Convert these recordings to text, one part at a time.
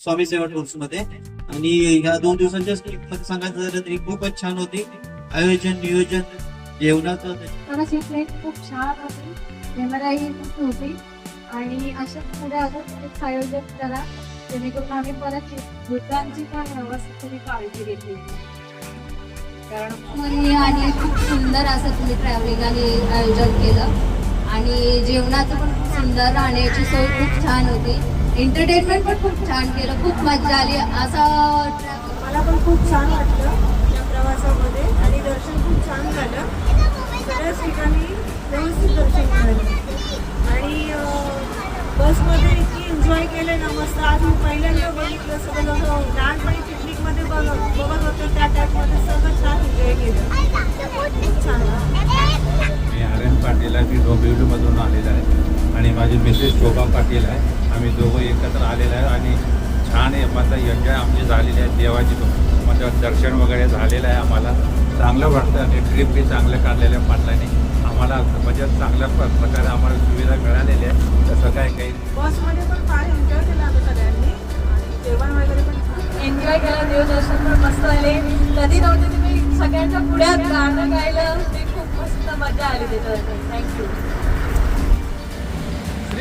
स्वामी सेवा टूर्समध्ये आणि ह्या दोन दिवसांच्या ट्रिपमध्ये सांगायचं झालं तरी खूपच छान होती. आयोजन नियोजन जेवणाचं खूप छान होती. कॅमेराही खूप होती आणि अशा पुढे अजून आयोजन करा. जेणेकरून आम्ही परत. वृद्धांची पण व्यवस्थित तुम्ही काळजी घेतली. कारण आणि आणि खूप सुंदर असं तुम्ही ट्रॅव्हलिंग आणि आयोजन केलं. आणि जेवणाचं पण खूप सुंदर राहण्याची सोय खूप छान होती. एंटरटेनमेंट पण खूप छान केलं खूप मजा आली. असं मला पण खूप छान वाटलं या प्रवासामध्ये आणि दर्शन खूप छान झालं. सगळ्याच ठिकाणी व्यवस्थित दर्शन झालं. आणि बसमध्ये इतकी एन्जॉय केलं ना मस्त. आज मी पहिल्यांदा बघितलं सगळं जसं लहानपणी पिकनिकमध्ये बघ बघत होतं त्या टाईपमध्ये सगळं छान एन्जॉय केलं. खूप छान. मी आर एन पाटील आहे मी डोंबिवलीमधून आलेला आहे. आणि माझी मिसेस शोभा पाटील आहे. आम्ही दोघं एकत्र आलेलो आहे आणि छान आहे माझा एन्जॉय आमची झालेली आहे देवाची. म्हणजे दर्शन वगैरे झालेलं आहे आम्हाला. चांगलं वाटतं आणि ट्रिप बी चांगलं काढलेलं आहे पाटलांनी. आम्हाला म्हणजे चांगल्या प्र- प्रकारे आम्हाला सुविधा मिळालेली आहे तसं काय काही बसमध्ये पण फार एन्जॉय केलं आम्ही सगळ्यांनी. आणि जेवण वगैरे पण एन्जॉय केला देवदर्शन पण मस्त आले कधी नव्हते तुम्ही सगळ्यांच्या पुढ्यात गाणं गायलं. ते खूप मस्त मजा आली त्याच्यावर थँक्यू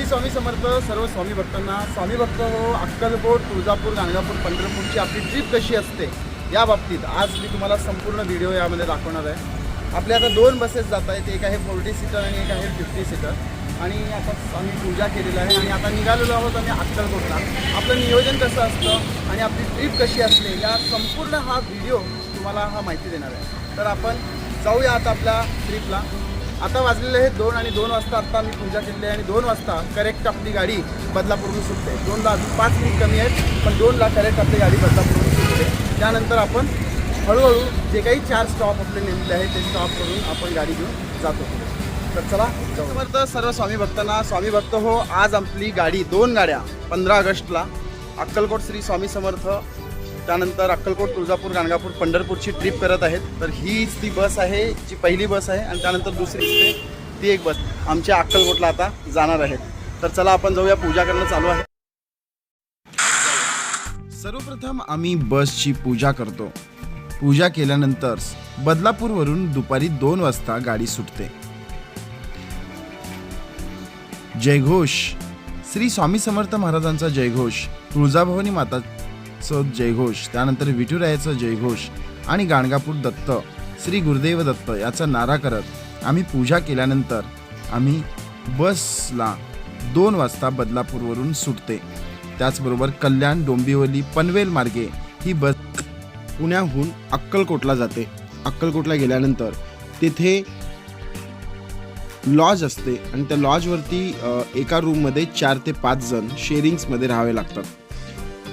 श्री स्वामी समर्थ सर्व स्वामी भक्तांना स्वामी भक्त हो अक्कलकोट तुळजापूर गाणगापूर पंढरपूरची आपली ट्रिप कशी असते या बाबतीत आज मी तुम्हाला संपूर्ण व्हिडिओ यामध्ये दाखवणार आहे. आपल्या आता दोन बसेस जात आहेत एक आहे फोर्टी सीटर आणि एक आहे फिफ्टी सीटर आणि आता आम्ही पूजा केलेली आहे आणि आता निघालेलो आहोत आम्ही अक्कलकोटला. आपलं नियोजन कसं असतं आणि आपली ट्रिप कशी असते या संपूर्ण हा व्हिडिओ तुम्हाला हा माहिती देणार आहे. तर आपण जाऊया आता आपल्या ट्रिपला आता वाजलेले आहेत दोन आणि दोन वाजता आत्ता मी पूजा केलेली आहे आणि दोन वाजता करेक्ट आपली गाडी बदलापूरून सुटते. दोनला अजून पाच मिनिट कमी आहेत पण दोनला करेक्ट आपली गाडी बदलापूरून सुटते. त्यानंतर आपण हळूहळू जे काही चार स्टॉप आपले नेमलेले आहेत ते स्टॉप करून आपण गाडी घेऊन जातो. तर चला समर्थ सर्व स्वामी भक्तांना स्वामी भक्त हो आज आपली गाडी दोन गाड्या पंधरा ऑगस्टला अक्कलकोट श्री स्वामी समर्थ त्यानंतर अक्कलकोट तुळजापूर गाणगापूर पंढरपूरची ट्रिप करत आहेत. तर हीच ती बस आहे जी पहिली बस आहे आणि त्यानंतर दुसरी असते ती एक बस आमच्या अक्कलकोटला आता जाणार आहेत. तर चला आपण जाऊया पूजा करणं चालू आहे. सर्वप्रथम आम्ही बसची पूजा करतो. पूजा केल्यानंतर बदलापूरवरून दुपारी दोन वाजता गाडी सुटते. जयघोष. श्री स्वामी समर्थ महाराजांचा जयघोष तुळजाभवानी माताचं जयघोष त्यानंतर विठुरायाचं जयघोष आणि गाणगापूर दत्त श्री गुरुदेव दत्त याचा नारा करत आम्ही पूजा केल्यानंतर आम्ही बसला दोन वाजता बदलापूरवरून सुटते. त्याचबरोबर कल्याण डोंबिवली पनवेल मार्गे ही बस पुण्याहून अक्कलकोटला जाते. अक्कलकोटला गेल्यानंतर तिथे लॉज असते आणि त्या लॉजवरती एका रूममध्ये चार ते पाच जण शेअरिंग्समध्ये राहावे लागतात.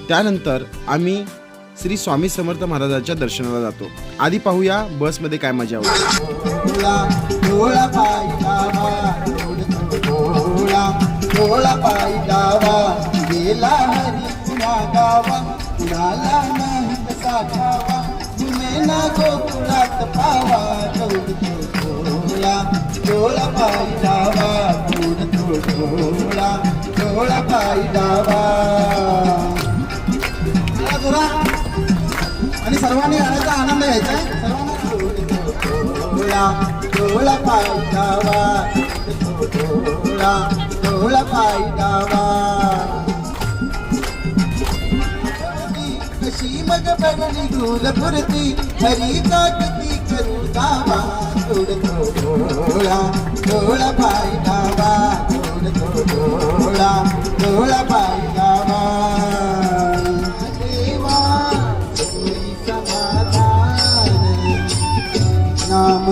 त्यानंतर आम्ही श्री स्वामी समर्थ महाराजांच्या दर्शनाला जातो. आधी पाहूया बसमध्ये काय मजा होती. डोळा डोळा पाय डावा डोळा डोळा पाय डावा कशी मग बघली गुल पुरती हरी करू दावा डोळ डोळा डोळा पाय डावा डोळ डोळा डोळा पाय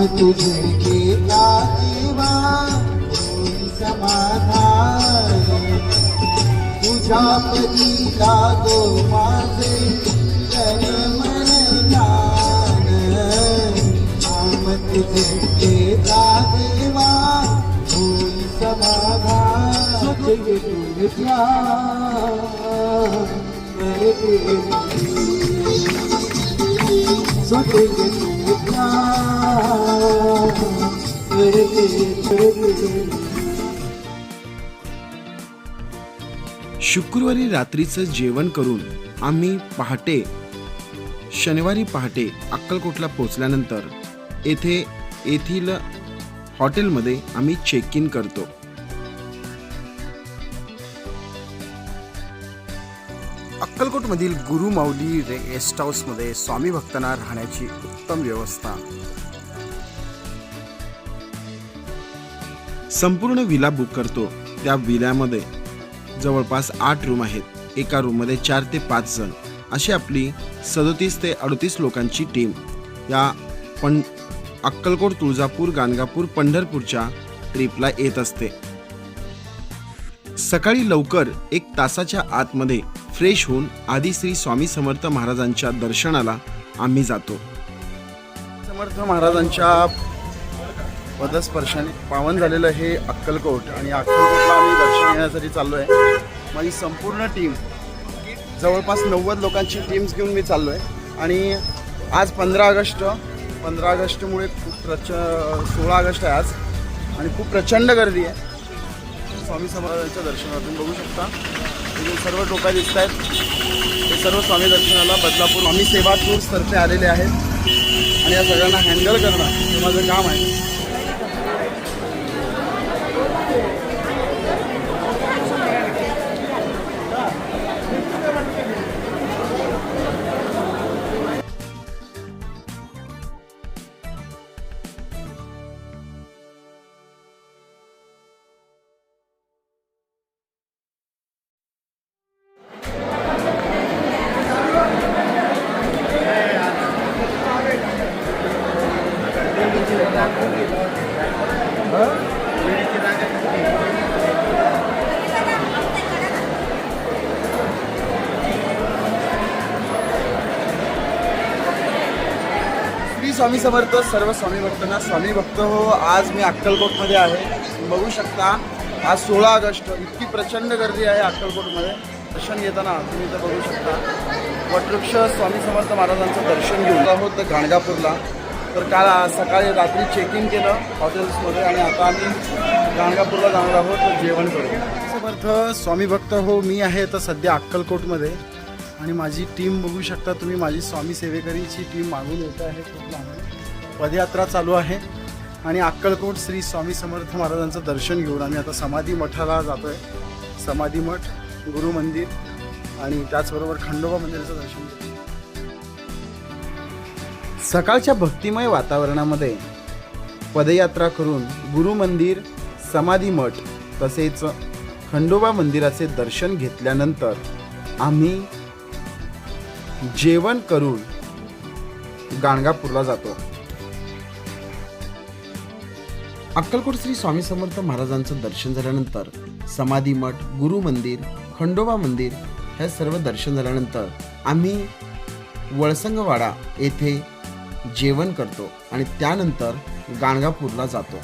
तुझे घेता देवा समाधान? तुझ्या पदी लागो माझे तन नाम तुझे देवा होई समाधान? तुझ्या. शुक्रवारी रात्रीचं जेवण करून आम्ही पहाटे शनिवारी पहाटे अक्कलकोटला पोचल्यानंतर येथे येथील हॉटेलमध्ये आम्ही चेक इन करतो. अक्कलकोटमधील गुरु माऊली रे गेस्ट हाऊसमध्ये स्वामी भक्तांना राहण्याची उत्तम व्यवस्था. संपूर्ण विला बुक करतो. त्या विल्यामध्ये जवळपास आठ रूम आहेत. एका रूममध्ये चार ते पाच जण. अशी आपली सदोतीस ते अडतीस लोकांची टीम. या पण अक्कलकोट तुळजापूर गाणगापूर पंढरपूरच्या ट्रिपला येत असते. सकाळी लवकर एक तासाच्या आतमध्ये फ्रेश होऊन आधी श्री स्वामी समर्थ महाराजांच्या दर्शनाला आम्ही जातो. समर्थ महाराजांच्या पदस्पर्शाने पावन झालेलं हे अक्कलकोट आणि अक्कलकोटला आम्ही दर्शन घेण्यासाठी चाललो आहे माझी संपूर्ण टीम जवळपास नव्वद लोकांची टीम्स घेऊन मी चाललो आहे आणि आज पंधरा ऑगस्ट पंधरा ऑगस्टमुळे खूप प्रच सोळा ऑगस्ट आहे आज आणि खूप प्रचंड गर्दी आहे. स्वामी समाजाच्या दर्शनातून बघू शकता. इथे सर्व टोका दिसत आहेत. हे सर्व स्वामी दर्शनाला बदलापूर स्वामी सेवा टूर्सतर्फे आलेले आहेत. आणि या सगळ्यांना हँडल करणं हे माझं काम आहे. स्वामी समर्थ सर्व स्वामी भक्तांना स्वामी भक्त हो. आज मी अक्कलकोटमध्ये आहे. बघू शकता आज सोळा ऑगस्ट इतकी प्रचंड गर्दी आहे अक्कलकोटमध्ये. दर्शन घेताना तुम्ही इथं बघू शकता. वटवृक्ष स्वामी समर्थ महाराजांचं दर्शन घेऊन आहोत गाणगापूरला. तर काल सकाळी रात्री चेक इन केलं हॉटेल्समध्ये आणि आता आम्ही गाणगापूरला जाणार आहोत जेवण करू समर्थ स्वामी भक्त हो मी आहे तर सध्या अक्कलकोटमध्ये. आणि माझी टीम बघू शकता तुम्ही माझी स्वामी सेवेकरीची टीम मागून येत आहे खूप पदयात्रा चालू आहे. आणि अक्कलकोट श्री स्वामी समर्थ महाराजांचं दर्शन घेऊन आम्ही आता समाधी मठाला जातो आहे समाधी मठ गुरु मंदिर आणि त्याचबरोबर खंडोबा मंदिराचं दर्शन घेतो सकाळच्या भक्तिमय वातावरणामध्ये पदयात्रा करून गुरु मंदिर समाधी मठ तसेच खंडोबा मंदिराचे दर्शन घेतल्यानंतर आम्ही जेवण करून गाणगापूरला जातो. अक्कलकोट श्री स्वामी समर्थ महाराजांचं दर्शन झाल्यानंतर समाधी मठ गुरु मंदिर खंडोबा मंदिर हे सर्व दर्शन झाल्यानंतर आम्ही वळसंगवाडा येथे जेवण करतो आणि त्यानंतर गाणगापूरला जातो.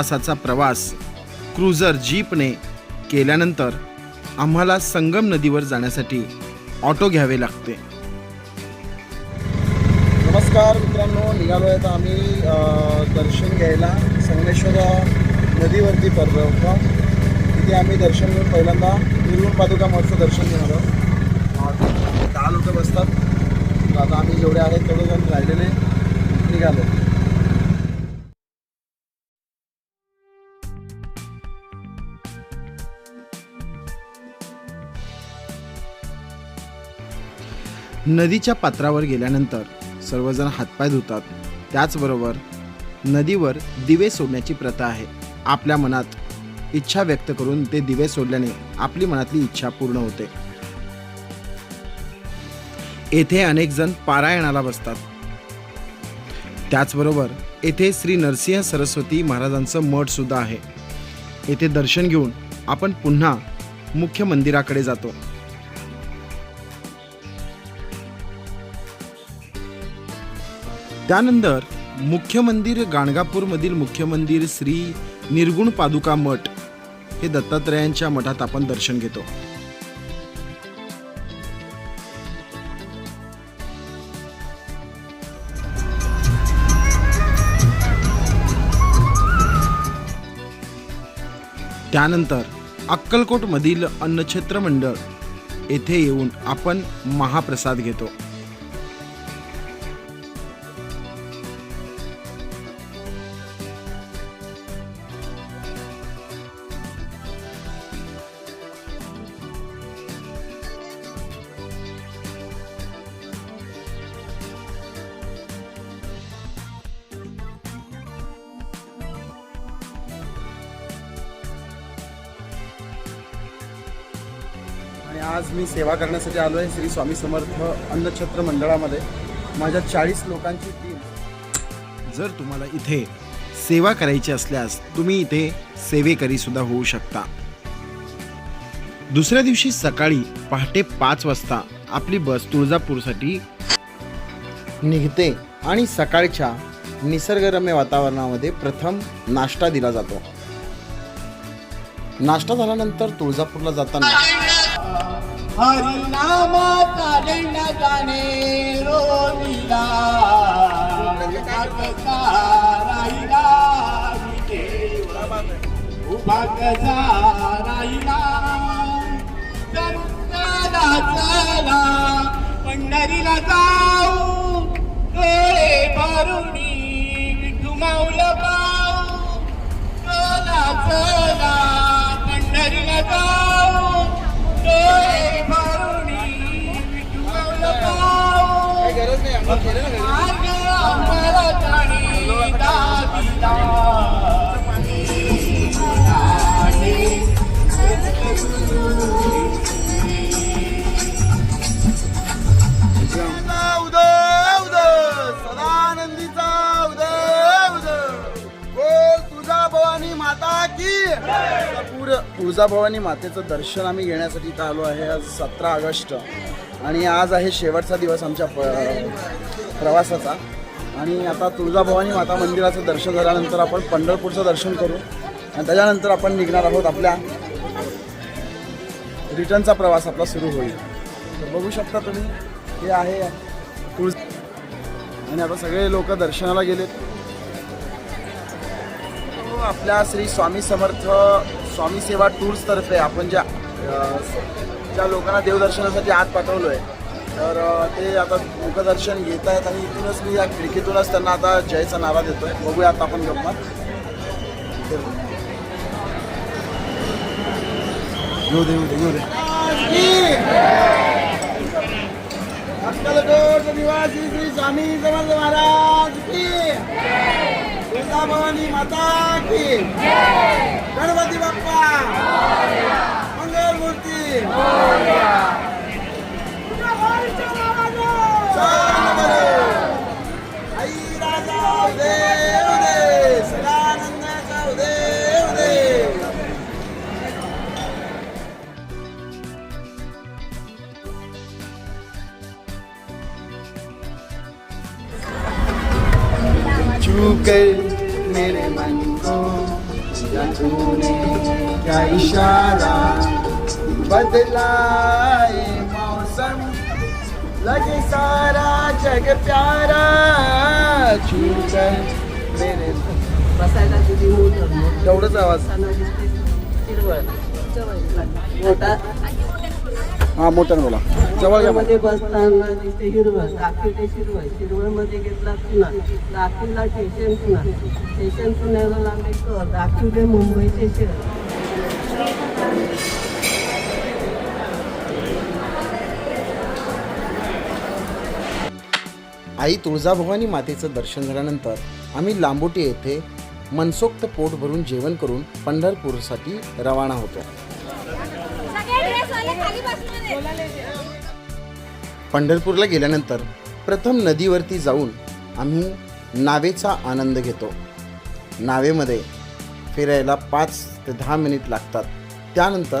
तासाचा प्रवास क्रुझर जीपने केल्यानंतर आम्हाला संगम नदीवर जाण्यासाठी ऑटो घ्यावे लागते. नमस्कार मित्रांनो निघालो आहे तर आम्ही दर्शन घ्यायला संगमेश्वर नदीवरती पडलो होतो तिथे आम्ही दर्शन घेऊन पहिल्यांदा निर्गुण पादुका महोत्सव दर्शन घेणार आहोत. दहा लोक बसतात. आता आम्ही जेवढे आहेत तेवढे जण राहिलेले निघालो. नदीच्या पात्रावर गेल्यानंतर सर्वजण हातपाय धुतात. त्याचबरोबर नदीवर दिवे सोडण्याची प्रथा आहे. आपल्या मनात इच्छा व्यक्त करून ते दिवे सोडल्याने आपली मनातली इच्छा पूर्ण होते. येथे अनेक जण पारायणाला बसतात. त्याचबरोबर येथे श्री नरसिंह सरस्वती महाराजांचं मठ सुद्धा आहे. येथे दर्शन घेऊन आपण पुन्हा मुख्य मंदिराकडे जातो. त्यानंतर मुख्य मंदिर गाणगापूरमधील मुख्य मंदिर श्री निर्गुण पादुका मठ हे दत्तात्रयांच्या मठात आपण दर्शन घेतो. त्यानंतर अक्कलकोटमधील अन्नछत्र मंडळ येथे येऊन आपण महाप्रसाद घेतो. आणि आज मी सेवा करण्यासाठी आलो आहे श्री स्वामी समर्थ अन्नछत्र मंडळामध्ये. माझ्या चाळीस लोकांची टीम जर तुम्हाला इथे सेवा करायची असल्यास तुम्ही इथे सेवेकरी सुद्धा होऊ शकता. दुसऱ्या दिवशी सकाळी पहाटे पाच वाजता आपली बस तुळजापूरसाठी निघते आणि सकाळच्या निसर्गरम्य वातावरणामध्ये प्रथम नाश्ता दिला जातो. नाश्ता झाल्यानंतर तुळजापूरला जाताना. उभा पंढरीला जाऊ डोळे भरुणी विठू माऊला पाऊ चला चला. पंढरीला जाऊ डोळे तुळजाभवानी मातेचं दर्शन आम्ही घेण्यासाठी इथं आलो आहे आज सतरा ऑगस्ट. आणि आज आहे शेवटचा दिवस आमच्या प- प्रवासाचा. आणि आता तुळजाभवानी माता मंदिराचं दर्शन झाल्यानंतर आपण पंढरपूरचं दर्शन करू. आणि त्याच्यानंतर आपण निघणार आहोत आपल्या रिटर्नचा प्रवास आपला सुरू होईल. तर बघू शकता तुम्ही हे आहे तुळज आणि आता सगळे लोक दर्शनाला गेलेत. आपल्या श्री स्वामी समर्थ स्वामी सेवा टूर्सतर्फे आपण ज्या ज्या लोकांना देवदर्शनासाठी आत पाठवलो आहे तर ते आता मुखदर्शन घेत आहेत आणि इथूनच मी या खिडकीतूनच त्यांना आता जयचा नारा देतोय. बघूया आता आपण गप्पा. येऊ दे येऊ दे येऊ दे. अक्कलकोट निवासी श्री स्वामी समर्थ महाराज की तुळजाभवानी माता की। गणपती बाप्पा। मंगल मूर्ती। लगे सारा जग प्यारा कर मेरे तेवढंच आवाज. हा मोठ्यानं बोला. जवळमध्ये बसताना दिसते हिरवळ. दाखील ते शिरवळ. शिरवळमध्ये घेतला पुन्हा दाखीलला स्टेशन पुन्हा स्टेशन पुण्याला लांबेकर दाखील ते मुंबईचे शहर आई तुळजाभवानी मातेचं दर्शन झाल्यानंतर आम्ही लांबोटी येथे मनसोक्त पोट भरून जेवण करून पंढरपूरसाठी रवाना होतो. पंढरपूरला गेल्यानंतर प्रथम नदीवरती जाऊन आम्ही नावेचा आनंद घेतो. नावेमध्ये फिरायला पाच ते दहा मिनिट लागतात. त्यानंतर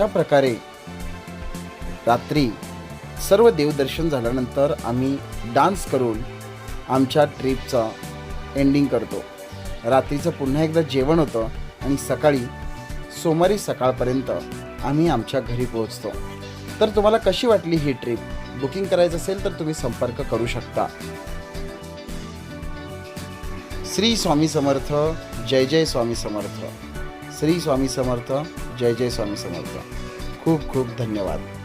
अशा प्रकारे रात्री सर्व देवदर्शन झाल्यानंतर आम्ही डान्स करून आमच्या ट्रिपचं एंडिंग करतो. रात्रीचं पुन्हा एकदा जेवण होतं आणि सकाळी सोमवारी सकाळपर्यंत आम्ही आमच्या घरी पोहोचतो. तर तुम्हाला कशी वाटली ही ट्रिप बुकिंग करायचं असेल तर तुम्ही संपर्क करू शकता. श्री स्वामी समर्थ जय जय स्वामी समर्थ. श्री स्वामी समर्थ जय जय स्वामी समर्थ. खूप खूप धन्यवाद.